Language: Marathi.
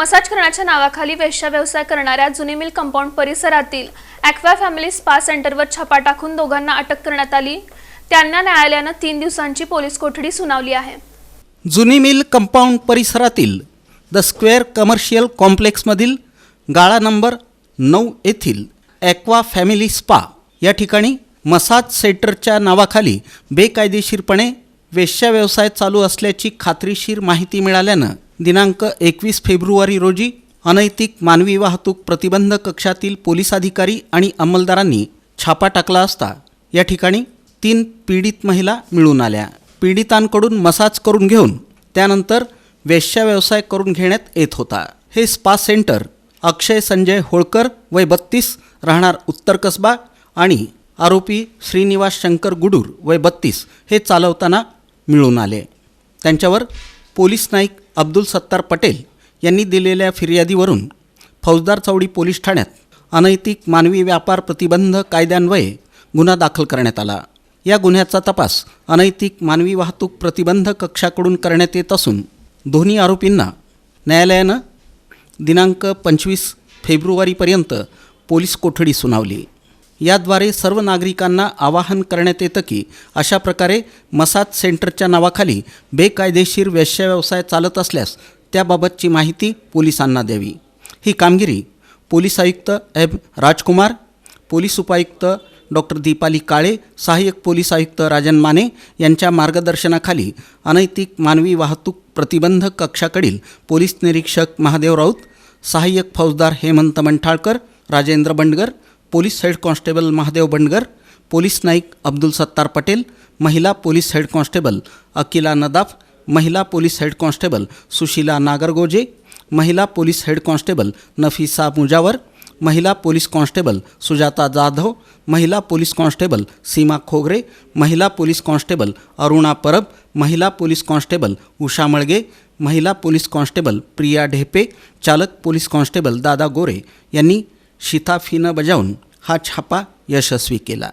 मसाज करण्याच्या नावाखाली वेश्या व्यवसाय करणाऱ्या जुनी मिल कंपाऊंड परिसरातील ॲक्वा फॅमिली स्पा सेंटरवर छापा टाकून दोघांना अटक करण्यात आली. त्यांना न्यायालयानं तीन दिवसांची पोलीस कोठडी सुनावली आहे. जुनी मिल कंपाऊंड परिसरातील द स्क्वेअर कमर्शियल कॉम्प्लेक्समधील गाळा नंबर नऊ येथील ॲक्वा फॅमिली स्पा या ठिकाणी मसाज सेंटरच्या नावाखाली बेकायदेशीरपणे वेश्या व्यवसाय चालू असल्याची खात्रीशीर माहिती मिळाल्यानं दिनांक एकवीस फेब्रुवारी रोजी अनैतिक मानवी वाहतूक प्रतिबंध कक्षातील पोलीस अधिकारी आणि अंमलदारांनी छापा टाकला असता या ठिकाणी तीन पीडित महिला मिळून आल्या. पीडितांकडून मसाज करून घेऊन त्यानंतर वेश्या व्यवसाय करून घेण्यात येत होता. हे स्पा सेंटर अक्षय संजय होळकर वय बत्तीस राहणार उत्तर कसबा आणि आरोपी श्रीनिवास शंकर गुडूर वय बत्तीस हे चालवताना मिळून आले. त्यांच्यावर पोलीस नाईक अब्दुल सत्तार पटेल यांनी दिलेल्या फिर्यादीवरून फौजदार चौडी पोलीस ठाण्यात अनैतिक मानवी व्यापार प्रतिबंध कायद्यान्वये गुन्हा दाखल करण्यात आला. या गुन्ह्याचा तपास अनैतिक मानवी वाहतूक प्रतिबंध कक्षाकडून करण्यात येत असून दोन्ही आरोपींना न्यायालयानं दिनांक पंचवीस फेब्रुवारीपर्यंत पोलीस कोठडी सुनावली. याद्वारे सर्व नागरिकांना आवाहन करण्यात येतं की अशा प्रकारे मसाज सेंटरच्या नावाखाली बेकायदेशीर वेश्याव्यवसाय चालत असल्यास त्याबाबतची माहिती पोलिसांना द्यावी. ही कामगिरी पोलीस आयुक्त एम. राजकुमार पोलीस उपायुक्त डॉक्टर दीपाली काळे सहाय्यक पोलीस आयुक्त राजन माने यांच्या मार्गदर्शनाखाली अनैतिक मानवी वाहतूक प्रतिबंध कक्षाकडील पोलीस निरीक्षक महादेव राऊत सहाय्यक फौजदार Hemant Manthalkar Rajendra Bandgar police head constable Mahadev Bandgar police Naik Abdul Sattar Patel महिला police head constable Akila Nadaf महिला police head constable Sushila Nagargoje महिला police head constable Nafisa Mujawar महिला पोलीस कॉन्स्टेबल सुजाता जाधव महिला पोलीस कॉन्स्टेबल सीमा खोगरे महिला पोलीस कॉन्स्टेबल अरुणा परब महिला पोलीस कॉन्स्टेबल उषा मळगे महिला पोलीस कॉन्स्टेबल प्रिया ढेपे चालक पोलीस कॉन्स्टेबल दादा गोरे यांनी शिताफीनं बजावून हा छापा यशस्वी केला.